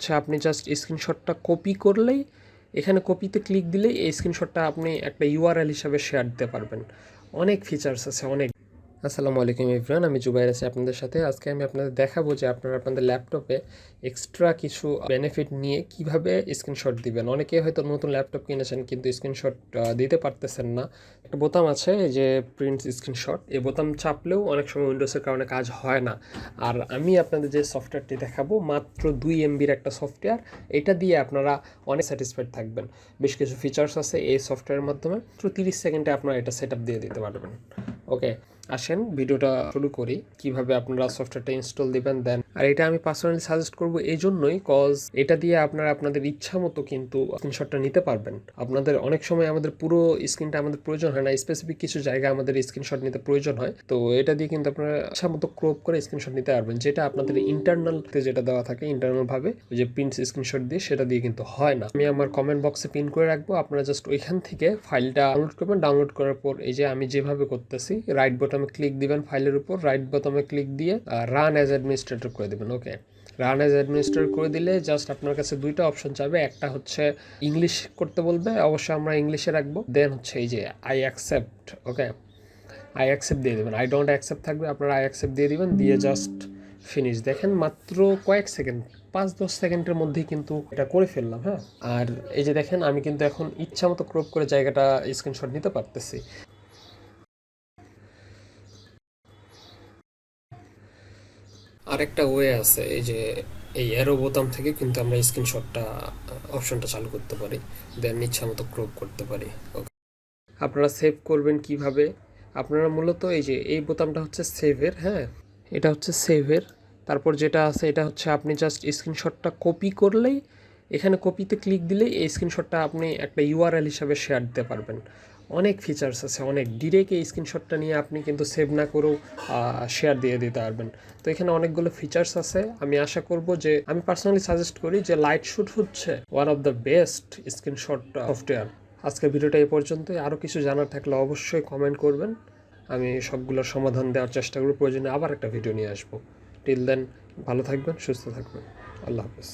হচ্ছে আপনি জাস্ট স্ক্রিনশটটা কপি করলেই, এখানে কপিতে ক্লিক দিলেই এই স্ক্রিনশটটা আপনি একটা ইউআরএল হিসাবে শেয়ার দিতে পারবেন। অনেক ফিচার্স আছে, অনেক। আসসালামু আলাইকুম ইভরান আমি জুবাইর আছি আপনাদের সাথে। আজকে আমি আপনাদের দেখাবো যে আপনারা আপনাদের ল্যাপটপে এক্সট্রা কিছু বেনিফিট নিয়ে কীভাবে স্ক্রিনশট দিবেন। অনেকে হয়তো নতুন ল্যাপটপ কিনেছেন কিন্তু স্ক্রিনশট দিতে পারতেছেন না। একটা বোতাম আছে যে প্রিন্ট স্ক্রিনশট এই বোতাম চাপলেও অনেক সময় উইন্ডোজের কারণে কাজ হয় না। আর আমি আপনাদের যে সফটওয়্যারটি দেখাবো, মাত্র দুই এমবির একটা সফটওয়্যার এটা দিয়ে আপনারা অনেক স্যাটিসফাইড থাকবেন। বেশ কিছু ফিচার্স আছে এই সফটওয়্যারের মাধ্যমে। মাত্র তিরিশ সেকেন্ডে আপনারা এটা সেট দিয়ে দিতে পারবেন। ওকে আসেন, ভিডিওটা শুরু করি। কীভাবে আপনারা সফটওয়্যারটা ইনস্টল দিবেন দেন আর এটা আমি পার্সোনালি সাজেস্ট করব এই জন্যই কজ এটা দিয়ে আপনারা আপনাদের ইচ্ছা মতো কিন্তু স্ক্রিনশটটা নিতে পারবেন। আপনাদের অনেক সময় আমাদের পুরো স্ক্রিনটা আমাদের প্রয়োজন হয় না স্পেসিফিক কিছু জায়গায় আমাদের স্ক্রিনশট নিতে প্রয়োজন হয়। তো এটা দিয়ে কিন্তু আপনারা ইচ্ছা মতো ক্রপ করে স্ক্রিনশট নিতে পারবেন, যেটা আপনাদের ইন্টারনালতে যেটা দেওয়া থাকে ইন্টারনাল ভাবে, ওই যে প্রিন্ট স্ক্রিনশট দিয়ে, সেটা দিয়ে কিন্তু হয় না। আমি আমার কমেন্ট বক্সে পিন করে রাখব, আপনারা জাস্ট ওইখান থেকে ফাইলটা ডাউনলোড করবেন। ডাউনলোড করার পর এই যে আমি যেভাবে করতেছি রাইট বটমে ক্লিক দিবেন ফাইলের উপর রাইট বোতামে ক্লিক দিয়ে রান অ্যাজ অ্যাডমিনিস্ট্রেটর করে দেবেন ওকে রান অ্যাজ অ্যাডমিনিস্ট্রেটর করে দিলে জাস্ট আপনার কাছে দুইটা অপশন চাবে, একটা হচ্ছে ইংলিশ করতে বলবে, অবশ্যই আমরা ইংলিশে রাখব দেন হচ্ছে এই যে I accept okay I accept দিয়ে দেবেন আই ডোন্ট অ্যাকসেপ্ট থাকবে, আপনারা আই অ্যাকসেপ্ট দিয়ে দিবেন, দিয়ে জাস্ট ফিনিশ দেখেন মাত্র কয়েক সেকেন্ড, পাঁচ দশ সেকেন্ডের মধ্যেই কিন্তু এটা করে ফেললাম হ্যাঁ? আর এই যে দেখেন, আমি কিন্তু এখন ইচ্ছা মতো ক্রপ করে জায়গাটা স্ক্রিনশট নিতে পারতেছি। আরেকটা ওয়ে আছে, এই যে এই অ্যারো বোতাম থেকে কিন্তু আমরা স্ক্রিনশটটা অপশনটা চালু করতে পারি। দেন ইচ্ছা মতো ক্রপ করতে পারি। ওকে আপনারা সেভ করবেন কীভাবে? আপনারা মূলত এই যে, এই বোতামটা হচ্ছে সেভের হ্যাঁ? এটা হচ্ছে সেভের তারপর যেটা আছে, এটা হচ্ছে আপনি জাস্ট স্ক্রিনশটটা কপি করলেই, এখানে কপিতে ক্লিক দিলেই এই স্ক্রিনশটটা আপনি একটা ইউআরএল হিসাবে শেয়ার দিতে পারবেন। অনেক ফিচার্স আছে, অনেক। ডিরেক্ট এই স্ক্রিনশটটা নিয়ে আপনি কিন্তু সেভ না করেও শেয়ার দিয়ে দিতে পারবেন। তো এখানে অনেকগুলো ফিচার্স আছে। আমি আশা করব যে, আমি পার্সোনালি সাজেস্ট করি যে লাইট শুট হচ্ছে one of the best screenshot software আজকের ভিডিওটা এই পর্যন্তই। আরও কিছু জানার থাকলে অবশ্যই কমেন্ট করবেন। আমি সবগুলোর সমাধান দেওয়ার চেষ্টা করব। প্রয়োজনে আবার একটা ভিডিও নিয়ে আসব। টিল দেন ভালো থাকবেন, সুস্থ থাকবেন। আল্লাহ হাফেজ।